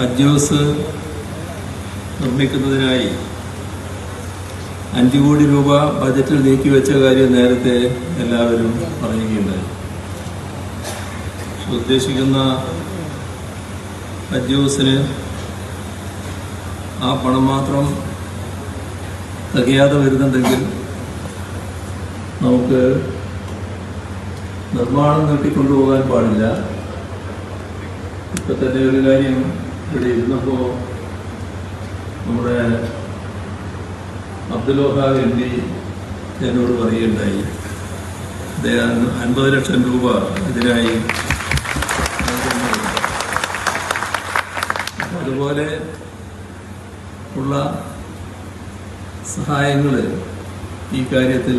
ഹജ്ജ് house നിർമ്മിക്കുന്നതിനായി അഞ്ച് കോടി രൂപ ബജറ്റിൽ നീക്കിവെച്ച കാര്യം നേരത്തെ എല്ലാവരും പറയുകയുണ്ടായി. ഉദ്ദേശിക്കുന്ന ഹജ്ജ് ഹൗസിന് ആ പണം മാത്രം തികയാതെ വരുന്നുണ്ടെങ്കിൽ നമുക്ക് നിർമ്മാണം നീട്ടിക്കൊണ്ടുപോകാൻ പാടില്ല. ഇപ്പം തന്നെ ഒരു കാര്യം ഇവിടെ ഇരുന്നപ്പോ നമ്മുടെ അബ്ദുലോഹ എം പി എന്നോട് പറയുകയുണ്ടായി. അദ്ദേഹം അൻപത് ലക്ഷം രൂപ ഇതിനായി അതുപോലെ ഉള്ള സഹായങ്ങൾ ഈ കാര്യത്തിൽ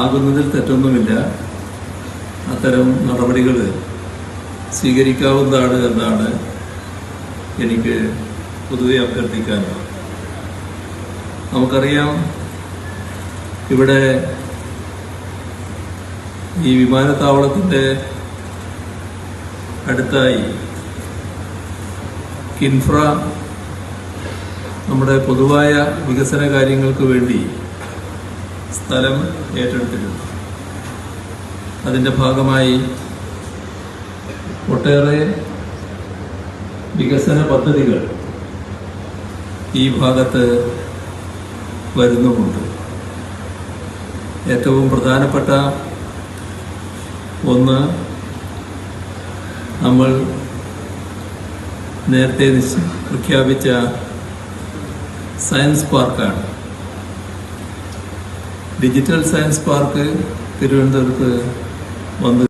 ആകുന്നതിൽ തെറ്റൊന്നുമില്ല. അത്തരം നടപടികൾ സ്വീകരിക്കാവുന്നതാണ് എന്നാണ് എനിക്ക് പൊതുവെ അഭ്യർത്ഥിക്കാനാണ് നമുക്കറിയാം ഇവിടെ ഈ വിമാനത്താവളത്തിന്റെ അടുത്തായി കിൻഫ്ര നമ്മുടെ പൊതുവായ വികസന കാര്യങ്ങൾക്ക് വേണ്ടി സ്ഥലം ഏറ്റെടുത്തിട്ടുണ്ട്. അതിന്റെ ഭാഗമായി ഒട്ടേറെ വികസന പദ്ധതികൾ ഈ ഭാഗത്ത് വരുന്നുമുണ്ട്. ഏറ്റവും പ്രധാനപ്പെട്ട ഒന്ന് നമ്മൾ നേരത്തെ പ്രഖ്യാപിച്ച സയൻസ് പാർക്കാണ്. ഡിജിറ്റൽ സയൻസ് പാർക്ക് തിരുവനന്തപുരത്ത് വന്ന്